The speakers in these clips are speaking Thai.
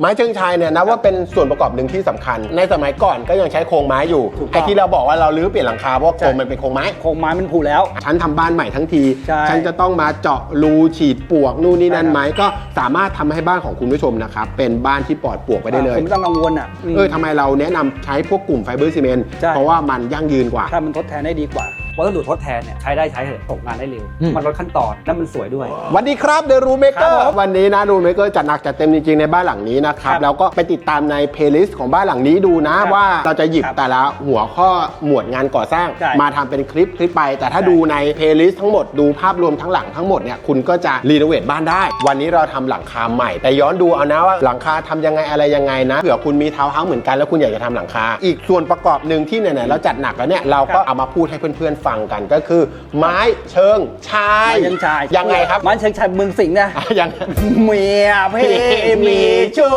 ไม้เชิงชายเนี่ยนับว่าเป็นส่วนประกอบหนึ่งที่สำคัญ ในสมัยก่อนก็ยังใช้โครงไม้อยู่ถูกต้อง ไอ้ที่เราบอกว่าเราลื้อเปลี่ยนหลังคาเพราะว่าโครงมันเป็นโครงไม้ โครงไม้มันผุแล้ว ฉันทำบ้านใหม่ทั้งที ใช่ฉันจะต้องมาเจาะรูฉีดปลวกนู่นนี่นั่นใช่ครับ ไหมก็สามารถทำให้บ้านของคุณผู้ชมนะครับเป็นบ้านที่ปลอดปลวกไปได้เลยคุณไม่ต้องกังวลอะม เออทำไมเราแนะนำใช้พวกกลุ่มไฟเบอร์ซีเมนต์ใช่ เพราะว่ามันยั่งยืนกว่า ถ้ามันทดแทนได้ดีกว่า วัสดุทดแทนเนี่ยใช้ได้ใช้เถอะตกงานได้เร็วอืมมันลดขั้นตอนและมันสวยด้วย วันดีครับเดอะรูเมเกอครัร์บผมวันนี้นะรูเมเกอร์จัดหนักจัดเต็มจริงๆในบ้านหลังนี้นะครับครับแล้วก็ไปติดตามในเพลย์ลิสต์ของบ้านหลังนี้ดูนะครับว่าเราจะหยิบครับแต่ละหัวข้อหมวดงานก่อสร้างใช่มาทำเป็นคลิปคลิปไป แต่ถ้าใช่ดูในเพลย์ลิสต์ทั้งหมดดูภาพรวมทั้งหลังทั้งหมดเนี่ยคุณก็จะรีโนเวทบ้านได้ วันนี้เราทำหลังคาใหม่ แต่ย้อนดูเอานะว่าหลังคาทำยังไงอะไรยังไงนะเผื่อคุณมีทาวน์เฮาส์เหมือนกันแล้วคุณอยากจะทำหลังคา อีกส่วนประกอบหนึ่งที่ไหนๆเราจัดหนักแล้วเนี่ยเราก็ครับเอามาพูดให้เพื่อนๆฟังกันก็คือ ไม้เชิงชายไม้เชิงชายยังไงครับไม้เชิงชายเมืองสิงห์นะอะยัง เมียพี่มีชู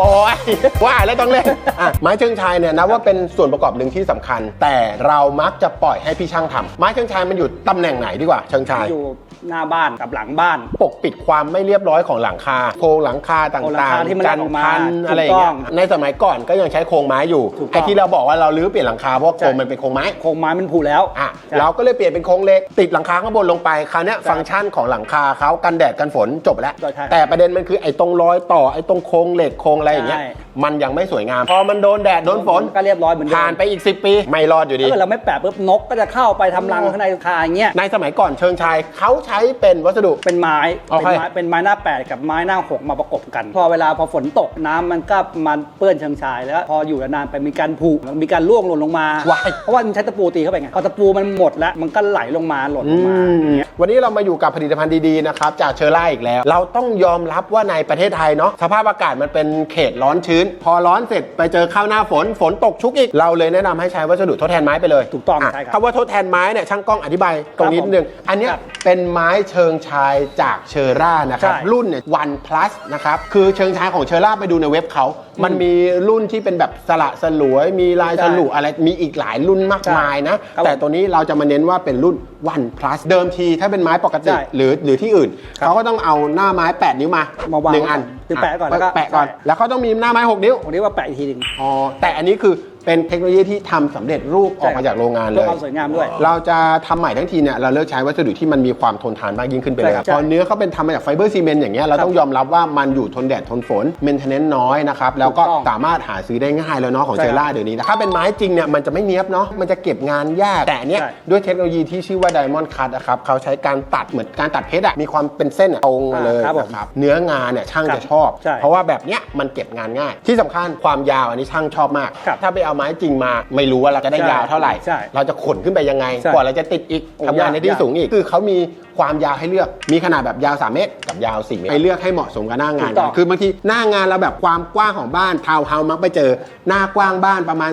โอ้ยว่าแล้วต้องเล่นอะไม้เชิงชายเนี่ยนับว่าเป็นส่วนประกอบหนึ่งที่สำคัญ แต่เรามักจะปล่อยให้พี่ช่างทำไม้เชิงชายมันอยู่ตำแหน่งไหนดีกว่าเชิงชาย อยู่ หน้าบ้านกับหลังบ้านปกปิดความไม่เรียบร้อยของหลังคา โครงหลังคาต่โครงหลังางคาที่มันๆแลกักออกมาพันอะไรอย่างเงี้ยถูกต้องในสมัยก่อนก็ยังใช้โครงไม้อยู่ถูกต้อง ไอ้ที่เราบอกว่าเราลื้อเปลี่ยนหลังคาเพราะว่าโครงมันเป็นโครงไม้ โครงไม้มันผุแล้ว อะใช่เราก็เลยเปลี่ยนเป็นโครงเหล็ก ติดหลังคาข้างบนลงไปคราวเนี้ยใช่ฟังก์ชันของหลังคาเขากันแดดกันฝนจบแล้วใช่แต่ประเด็นมันคือไอ้ตรงรอยต่อไอ้ตรงโครงเหล็กโครงอะไรอย่างเงี้ยใช่ มันยังไม่สวยงาม พอมันโดนแดดโดนฝนก็เรียบร้อยเหมือนเดิมผ่านไปอีก 10 ปี ไม่รอดอยู่ดี ถ้าเกิดเราไม่แปะปุ๊บนกก็จะเข้าไปทำรังข้างในคาอย่างเงี้ย ในสมัยก่อนเชิงชายเขาใช้เป็นวัสดุ เป็นไม้ โอเป็นเค ไม้ เป็นไม้หน้าแปดกับไม้หน้าหกมาประกบกัน พอเวลาพอฝนตกน้ำมันก็มันเปื้อนเชิงชาย แล้วพออยู่นานๆไปมีการผุมีการร่วงหล่นลงมา ว้าย เพราะว่ามันใช้ตะปูตีเข้าไปไง พอตะปูมันหมดแล้วมันก็ไหลลงมาหล่นลอืงมามวันนี้เรามาอยู่กับผลิตภัณฑ์ดีๆนะครับจากเชอร่าอีกแล้ว เราต้องยอมรับว่าในประเทศไทยเนาะสภาพอากาศมันเป็นเขตร้อนชื้น พอร้อนเสร็จไปเจอข้าวหน้าฝนฝนตกชุกอีก เราเลยแนะนำให้ใช้วัสดุทดแทนไม้ไปเลยถูกต้องะใช่ครับคำว่าทดแทนไม้เนี่ยช่างกล้องอธิบายตรงนี้ครับนิดนึงอันเนี้ยครับ เป็นไม้เชิงชายจากเชอร่านะครับ ใช่รุ่นเนี่ยวัน plus นะครับ คือเชิงชายของเชอร่าไปดูในเว็บเขา มันมีรุ่นที่เป็นแบบสละสลวย มีลายใช่สลุอะไร มีอีกหลายรุ่นมากใช่มายนะ ครับแต่ตัวนี้เราจะมาเน้นว่าเป็นรุ่น One Plus เดิมทีถ้าเป็นไม้ปกติ ใช่หรือหรือที่อื่นครับเขาก็ต้องเอาหน้าไม้ 8 นิ้วมามาวางหนึ่งอันคือแปะก่อนแล้วก็แปะก่อน ใช่ แล้วเขาต้องมีหน้าไม้ 6 นิ้ว วันนี้ว่าแปะอีกทีหนึ่ง อ๋อแต่อันนี้คือ เป็นเทคโนโลยีที่ทำสำเร็จรูปออกมาจากโรงงานเลเพื่อย ความสวยงามด้วย เราจะทำใหม่ทั้งทีเนี่ยเราเลือกใช้วัสดุที่มันมีความทนทานมากยิ่งขึ้นไปเลยใช่ครับพอเนื้อเขาเป็นทำมาจากไฟเบอร์ซีเมนต์อย่างเงี้ยเราต้องยอมรับว่ามันอยู่ทนแดดทนฝนเมนเทนเนนน้อยนะครับ แล้วก็ถูกต้องสามารถหาซื้อได้ง่ายแล้วเนาะของใช่เซครับล่าเดี๋ยวนี้นะถ้าเป็นไม้จริงเนี่ยมันจะไม่เนี้ยบเนาะมันจะเก็บงานยากแต่อันเนี้ยใช่ ด้วยเทคโนโลยีที่ชื่อว่า Diamond Cut นะครับเขาใช้การตัดเหมือนการตัดเพชรอะมีความเป็นเส้นอะตรงมาเลยอ่าครับผมนะครับเนื้องานเนี่ยช่างครับจะชอบ ใช่เพราะว่าแบบเนี้ยมันเก็บงานง่าย ที่สำคัญความยาวอันนี้ช่างชอบมาก ครับ ถ้าไปเอาไม้จริงมา ไม่รู้ว่าเราจะได้ใช่ยาวเท่าไหร่ ใช่เราจะขนขึ้นไปยังไง ใช่กว่าเราจะติดอีกโอ้ทำงานในที่ยากสูงอีก คือเขามีความยาวให้เลือก มีขนาดแบบยาว 3 เมตร กับยาว 4 เมตรให้เลือกให้เหมาะสมกับหน้างานถูกต้อง คือบางทีหน้างานเราแบบความกว้างของบ้านทาวน์เฮาส์มักไปเจอหน้ากว้างบ้านประมาณ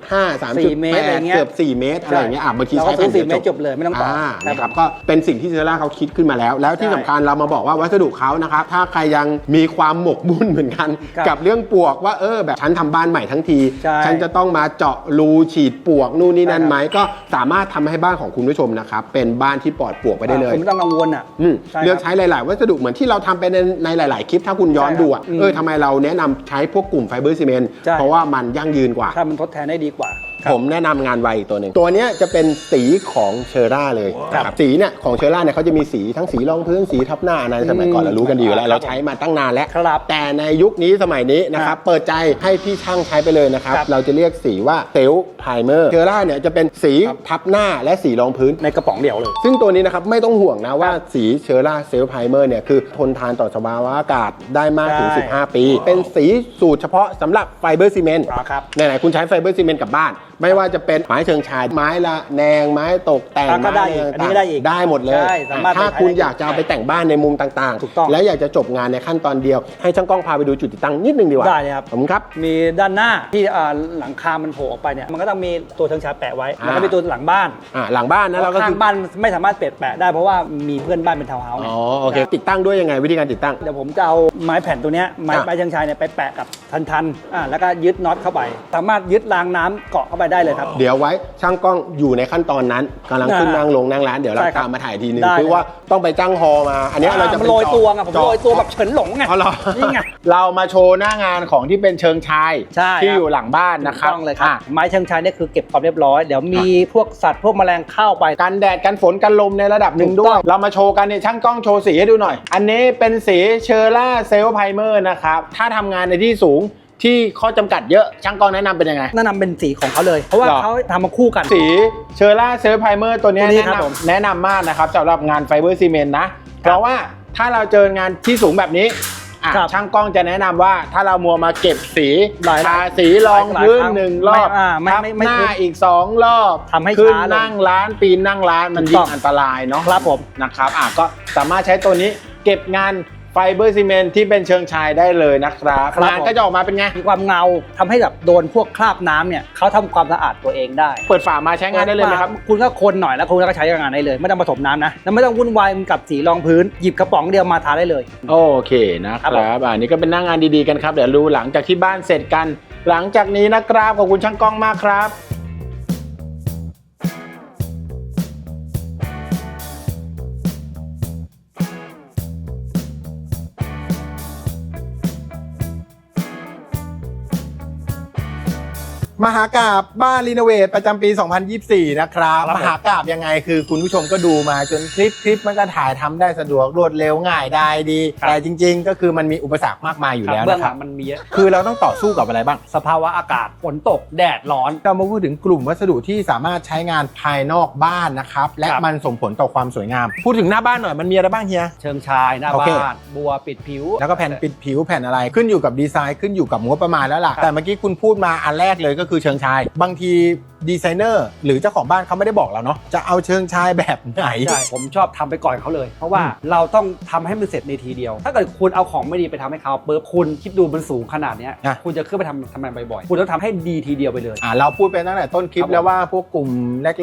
3.5สี่เมตรอะไร3.8เงี้ยเกือบ4 เมตรอะไรอย่างเงี้ยอะบางทีเราก็ใช้ซื้อแผ่นสี่เมตรจบเลยไม่ต้องต่ออ่าครับ นะครับ ก็เป็นสิ่งที่เซล่าเขาคิดขึ้นมาแล้ว แล้วที่ใช่สำคัญเรามาบอกว่าวัสดุเขานะครับ ถ้าใครยังมีความหมกมุ่นเหมือนกัน ครับกับเรื่องปลวกว่าเออแบบฉันทำบ้านใหม่ทั้งที ใช่ ฉันจะต้องมาเจาะรูฉีดปลวกนู่นนี่นั่นใช่ครับไหมก็สามารถทำให้บ้านของคุณผู้ชมนะครับเป็นบ้านที่ปลอดปลวกไปได้เลยคุณไม่ต้องกังวลอะ อืมใช่ครับเลือกใช้หลาย ๆ วัสดุเหมือนที่เราทำไปในในหลาย ๆ คลิปถ้าคุณย้อนใช่ครับดูอะอืมเออทำไมเราแนะนำใช้พวกกลุ่มไฟเบอร์ซีเมนต์ใช่ เพราะว่ามันยั่งยืนกว่า ถ้ามันทดแทนได้ดีกว่าครับ ผมแนะนำงานไวอีกตัวหนึ่งตัวเนี้ยจะเป็นสีของเชอร่าเลยครับนะครับสีเนี่ยของเชอร่าเนี่ยเขาจะมีสีทั้งสีรองพื้นสีทับหน้าในสมัยก่อนอืมเรารู้กันดีอยู่แล้วครับเราใช้มาตั้งนานแล้วครับแต่ในยุคนี้สมัยนี้นะครับครับเปิดใจให้พี่ช่างใช้ไปเลยนะครับครับเราจะเรียกสีว่าเซลไพรเมอร์เชอร่าเนี่ยจะเป็นสีครับทับหน้าและสีรองพื้นในกระป๋องเดียวเลย ซึ่งตัวนี้นะครับไม่ต้องห่วงนะว่าสีเชอร่าเซลไพรเมอร์เนี่ยคือทนทานต่อสภาวะอากาศได้มากถึงใช่15 ปี เป็นสีสูตรเฉพาะสำหรับไฟเบอร์ซีเมนต์อ๋อครับไหนๆคุณใช้ไฟเบอร์ซีเมนต์กลับบ้าน ไม่ว่าจะเป็นไม้เชิงชาย ไม้ละแนงไม้ตกแต่งอะก็ไม้ได้อีกะรอันนี้ต่างๆก็ได้อีกได้หมดเลยใช่สามารถถ้าไปใช้คุณได้อยากจะเอาไปแต่งบ้านในมุมต่างถูกต้อง และอยากจะจบงานในขั้นตอนเดียว ให้ช่างกล้องพาไปดูจุดติดตั้งนิดนึงดีกว่าได้เลยครับ ผมครับ มีด้านหน้าที่อ่าหลังคา มันโผล่ออกไปเนี่ย มันก็ต้องมีตัวเชิงชาแปะไว้ อ่า แล้วก็มีตัวหลังบ้านอ่าหลังบ้านนะเราก็ข้าคืงอบ้านไม่สามารถเปะแปะได้เพราะว่ามีเพื่อนบ้านเป็นทาวน์เฮาส์อ๋อโอเค ติดตั้งด้วยยังไงวิธีการติดตั้ง เดี๋ยวผมจะเอาไม้แผ่นตัวเนี้ยไม้อะ ไม้เชิงชายเนี่ยไปแปะกับทันทันๆอ่าแล้วก็ยึดน็อตเข้าไป สามารถยึดรางน้ำเกาะเข้าไปได้เลยครับ เดี๋ยวไว้ช่างกล้องอยู่ในขั้นตอนนั้นกำลังขึ้นอ่านั่งลงนั่งร้านเดี๋ยวเราใช่ครับตามมาถ่ายทีนึงได้ คือว่าต้องไปจ้างฮอมา อันนี้เราจะมันเป็นโรยจอตัวไงผมจอโรยตัวแบบเฉินหลงไงอ๋อเหรอนี่ไง เรามาโชว์หน้างานของที่เป็นเชิงชายใช่ที่ครับ อยู่หลังบ้านนะครับถูกต้องเลยครับ อะไม้เชิงชายเนี่ยคือเก็บความเรียบร้อย เดี๋ยวมีพวกสัตว์พวกแมลงเข้าไป กันแดดกันฝนกันลมในระดับหนึ่งถูกด้ต้วอยงเรามาโชว์กันเนี่ยช่างกล้องโชว์สีให้ดูหน่อย อันนี้เป็นสีเชอร่าเซลไพเมอร์นะครับถ้าทำงานในที่สูง ที่ข้อจำกัดเยอะช่างกล้องแนะนำเป็นยังไง แนะนำเป็นสีของเขาเลย เพราะว่าหรอ เขาทำมาคู่กัน สีเชอร่าเซลไพเมอร์ตัวเนี้ยตัวนี้แนะครับผม นำแนะนำมากนะครับสำหรับงานไฟเบอร์ซีเมนต์นะ เพราะว่าถ้าเราเจองานที่สูงแบบนี้อะครับช่างกล้องจะแนะนำว่าถ้าเรามัวมาเก็บสีหลายทาสีรองหลายพื้นครั้งหนึ่งรอบไม่อ่าไม่ทับไม่ไม่หน้าคุ้มอีกสองรอบทำให้ขึ้นช้าเลยนั่งร้านปีนนั่งร้านมันถูกยิ่ต้องง อันตรายเนาะ ครับผม นะครับ อะก็สามารถใช้ตัวนี้เก็บงาน ไฟเบอร์ซีเมนต์ที่เป็นเชิงชายได้เลยนะครับครับ งานก็จะออกมาเป็นไง มีความเงาทำให้แบบโดนพวกคราบน้ำเนี่ยเขาทำความสะอาดตัวเองได้เปิดฝามาใช้งานได้เลยไหมครับ คุณก็คนหน่อยแล้วคุณก็ใช้งานได้เลย ไม่ต้องผสมน้ำนะแล้วไม่ต้องวุ่นวายกับสีรองพื้นหยิบกระป๋องเดียวมาทาได้เลย โอเคนะคครัรับบอันนี้ก็เป็นหน้างานดีๆกันครับ เดี๋ยวรู้หลังจากที่บ้านเสร็จกัน หลังจากนี้นะครับ ขอบคุณช่างกล้องมากครับ มหากราบบ้านรีโนเวทประจำปี 2024 นะครับครับผมมหากราบยังไงคือคุณผู้ชมก็ดูมาจนคลิปคลิปมันก็ถ่ายทำได้สะดวกรวดเร็วง่ายได้ดีครับแต่จริง ๆ ก็คือมันมีอุปสรรคมากมายอยู่แล้วเบื้องนะหคลัรับ งมันมีเยอะคือเราต้องต่อสู้กับอะไรบ้าง สภาวะอากาศฝนตกแดดร้อน เรามาพูดถึงกลุ่มวัสดุที่สามารถใช้งานภายนอกบ้านนะครับ และครับ มันส่งผลต่อความสวยงาม พูดถึงหน้าบ้านหน่อยมันมีอะไรบ้างเฮีย เชิงชายหน้าโอเค บ้านบัวปิดผิวแล้วก็แผ่นปิดผิวแผ่นอะไรขึ้นอยู่กับดีไซน์ขึ้นอยู่กับงบประมาณแล้วล่ะครับแต่เมื่อกี้คุณพูดมาอันแรกเลยก็คือเชิงชาย บางทีดีไซเนอร์หรือเจ้าของบ้านเขาไม่ได้บอกเราเนาะจะเอาเชิงชายแบบไหน ใช่ผมชอบทำไปก่อนเขาเลย เพราะว่าอืม เราต้องทำให้มันเสร็จในทีเดียว ถ้าเกิดคุณเอาของไม่ดีไปทำให้เขาปุ๊บคุณคิดดูมันสูงขนาดเนี้ยอะ คุณจะขึ้นไปทำทำงานบ่อยๆคุณต้องทำให้ดีทีเดียวไปเลย อ่าเราพูดไปตั้งแต่ต้นคลิคปรับแล้วว่าพวกกลุ่ม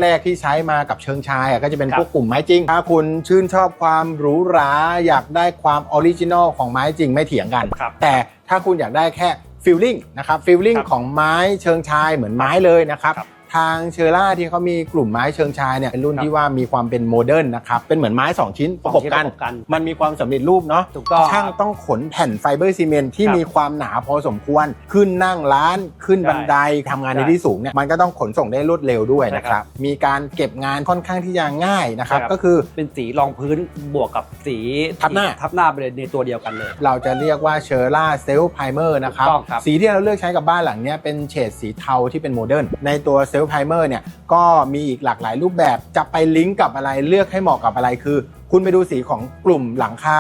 แรก ๆ ที่ใช้มากับเชิงชายอะก็จะเป็นครับ พวกกลุ่มไม้จริง ถ้าคุณชื่นชอบความหรูหราอยากได้ความออริจินอลของไม้จริงไม่เถียงกัน ครับ แต่ถ้าคุณอยากได้แค่ ฟิลลิ่งนะครับฟิลลิ่งครับของไม้เชิงชายเหมือนไม้เลยนะครับครับ ทางเชอร่าที่เขามีกลุ่มไม้เชิงชายเนี่ยเป็นรุ่นครับที่ว่ามีความเป็นโมเดิร์นนะครับเป็นเหมือนไม้ 2 ชิ้นประกบกัน ประกบกันมันมีความสำเร็จรูปเนาะถูกต้องช่างต้องขนแผ่นไฟเบอร์ซีเมนต์ที่ครับมีความหนาพอสมควร ขึ้นนั่งร้านขึ้นใช่บันไดทำงานในใช่ที่สูงเนี่ยมันก็ต้องขนส่งได้รวดเร็วด้วยใช่นะคครัรับบมีการเก็บงานค่อนข้างที่จะง่ายนะครับใช่ครับ ก็คือ เป็นสีรองพื้นบวกกับสีทับหน้า ทับหน้าไปเลยในตัวเดียวกันเลย เราจะเรียกว่าเชอร่าเซล l ์ไพเมอร์นะครับ ถูกต้องครับสีที่เราเลือกใช้กับบ้านหลังเนี้ยเป็นเฉดสีเทาที่เป็นโมเดิร์นในตัวเซล l ์ไพเมอร์เนี่ยก็มีอีกหลากหลายรูปแบบจะไปลิงก์กับอะไรเลือกให้เหมาะกับอะไรคือ คุณไปดูสีของกลุ่มหลังคา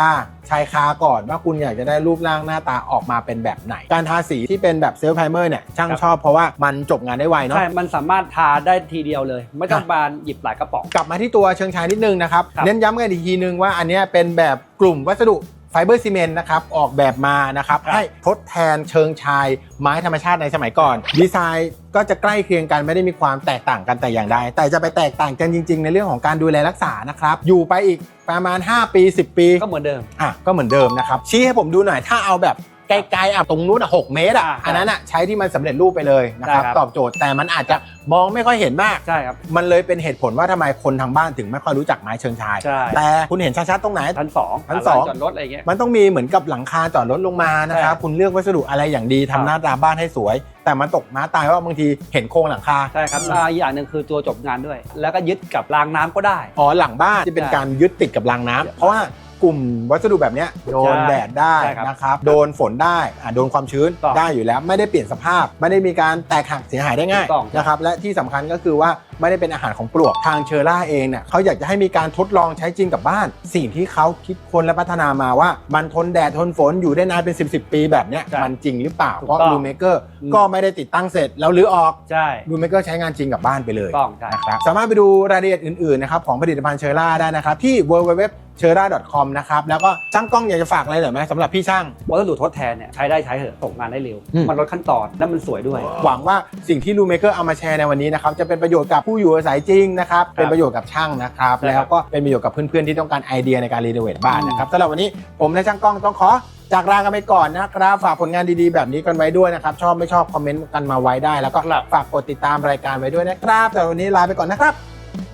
ชายคาก่อนว่าคุณอยากจะได้รูปร่างหน้าตาออกมาเป็นแบบไหน การทาสีที่เป็นแบบเซล l ์ไพเมอร์เนี่ยช่างครับชอบเพราะว่ามันจบงานได้ไวเนาะใช่ มันสามารถทาได้ทีเดียวเลย ไม่ต้องมาหยิบหลายกระป๋อง กลับมาที่ตัวเชิงชายนิดนึงนะครับครับเน้นย้ำกันอีกทีนึงว่าอันเนี้ยเป็นแบบกลุ่มวัสดุ ไฟเบอร์ซีเมนต์นะครับออกแบบมานะครับครับให้ทดแทนเชิงชายไม้ธรรมชาติในสมัยก่อน ดีไซน์ก็จะใกล้เคียงกันไม่ได้มีความแตกต่างกันแต่อย่างใดแต่จะไปแตกต่างกันจริง ๆ ในเรื่องของการดูแลรักษานะครับอยู่ไปอีกประมาณ 5 ปี 10 ปีก็เหมือนเดิมอะก็เหมือนเดิมนะครับชี้ให้ผมดูหน่อยถ้าเอาแบบ ไกลๆอะตรงนู้นอะหกเมตรอะอ่าอันนั้นอะใช้ที่มันสำเร็จรูปไปเลยนะครับได้ครับ ตอบโจทย์แต่มันอาจจะมองไม่ค่อยเห็นมาก ใช่ครับ มันเลยเป็นเหตุผลว่าทำไมคนทางบ้านถึงไม่ค่อยรู้จักไม้เชิงชาย ใช่ แต่คุณเห็นชัดๆตรงไหน ชั้นสองชั้นสองจอดรถอะไรอย่างเงี้ย มันต้องมีเหมือนกับหลังคาจอดรถลงมานะครับ ใช่คุณเลือกวัสดุอะไรอย่างดีทำหน้าตาบ้านให้สวย แต่มันตกม้าตายว่าบางทีเห็นโครงหลังคา ใช่ครับอ่าอีกอย่างหนึ่งคือตัวจบงานด้วย แล้วก็ยึดกับรางน้ำก็ได้ อ๋อหลังบ้านที่เป็นใช่การยึดติดกับรางน้ำใช่เพราะว่า กลุ่มวัสดุแบบเนี้ยโดนใช่แดดได้ใช่ครับนะครับโดนฝนได้อะโดนความชื้นต้องได้อยู่แล้วไม่ได้เปลี่ยนสภาพ ไม่ได้มีการแตกหักเสียหายได้ง่ายถูกต้อง นะครับและที่สำคัญก็คือว่าไม่ได้เป็นอาหารของปลวกทางเชอร่าเองเนี่ยเขาอยากจะให้มีการทดลองใช้จริงกับบ้าน สิ่งที่เขาคิดค้นและพัฒนามาว่า มันทนแดดทนฝนอยู่ได้นานเป็น 10บปีแบบเนี้ยใช่มันจริงหรือเปล่า ถูกเพราะต้องรูเมเกอร์อืม ก็ไม่ได้ติดตั้งเสร็จแล้วรื้อออกใช่รูเมเกอร์ใช้งานจริงกับบ้านไปเลย ต้องใช่ นะครับสามารถไปดูรายละเอียดอื่น ๆ นะครับ ของผลิตภัณฑ์เชอร่าได้นะครับ ที่ www c h e r a c o m นะครับ แล้วก็ช่างกล้องอยากจะฝากอะไรหน่อยไหมสำหรับพี่ช่าง วัสดุทดแทนเนี่ยใช้ได้ใช้เถอะส่งงานได้เร็ว อืม มันลดขั้นตอนและมันสวยด้วย หวังว่าสิ่งที่รูเมเกอร์เอามาแชร์ในวันนี้นะครับ จะเป็นประโยชน์กับผู้อยู่อาศัยจริงนะครับเป็นประโยชน์กับช่างนะครับ ใช่ครับ แล้วก็เป็นประโยชน์กับเพื่อนๆ ที่ต้องการไอเดียในการรีโนเวทบ้านนะครับสำหรับวันนี้ผมและช่างกล้องต้องขอจากลากันไปก่อนนะครับ ฝากผลงานดีๆ แบบนี้กันไว้ด้วยนะครับ ชอบไม่ชอบคอมเมนต์กันมาไว้ได้ แล้วก็ฝากกดติดตามรายการไว้ด้วยนะครับแต่วันนี้ลาไปก่อนนะครับ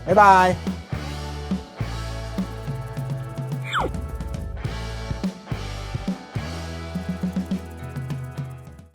บ๊ายบาย